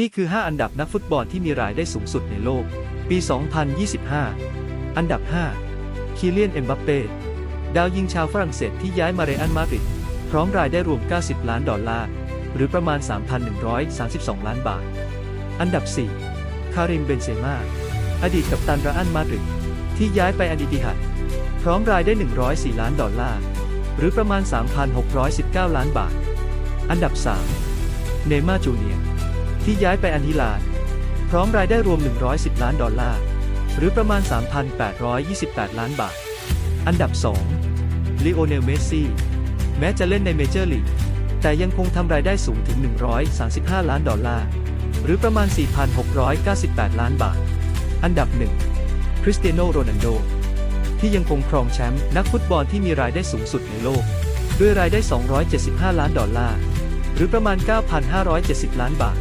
นี่คือ 5 อันดับนักฟุตบอลที่มีรายได้สูงสุดในโลก ปี 2025 อันดับ 5 คีเลียน เอ็มบัปเป้ ดาวยิงชาวฝรั่งเศสที่ย้ายมาเรอัลมาดริด พร้อมรายได้รวม 90 ล้านดอลลาร์ หรือประมาณ 3,132 ล้านบาท อันดับ 4 คาริม เบนเซม่า อดีตกัปตันเรอัลมาดริด ที่ย้ายไปอันดิติฮัด พร้อมรายได้ 104 ล้านดอลลาร์ หรือประมาณ 3,619 ล้านบาท อันดับ 3 เนย์มาจูเนียร์ ที่ย้ายไปอันฮิลาลพร้อมรายได้รวม 110 ล้านดอลลาร์ หรือประมาณ 3,828 ล้านบาท อันดับ 2ลีโอเนล เมสซี่ แม้จะเล่นในเมเจอร์ลีก แต่ยังคงทำรายได้สูงถึง 135 ล้านดอลลาร์ หรือประมาณ 4,698 ล้านบาท อันดับ 1 คริสเตียโน โรนัลโด ที่ยังคงครองแชมป์นักฟุตบอลที่มีรายได้สูงสุดในโลก ด้วยรายได้ 275 ล้านดอลลาร์ หรือประมาณ 9,570 ล้านบาท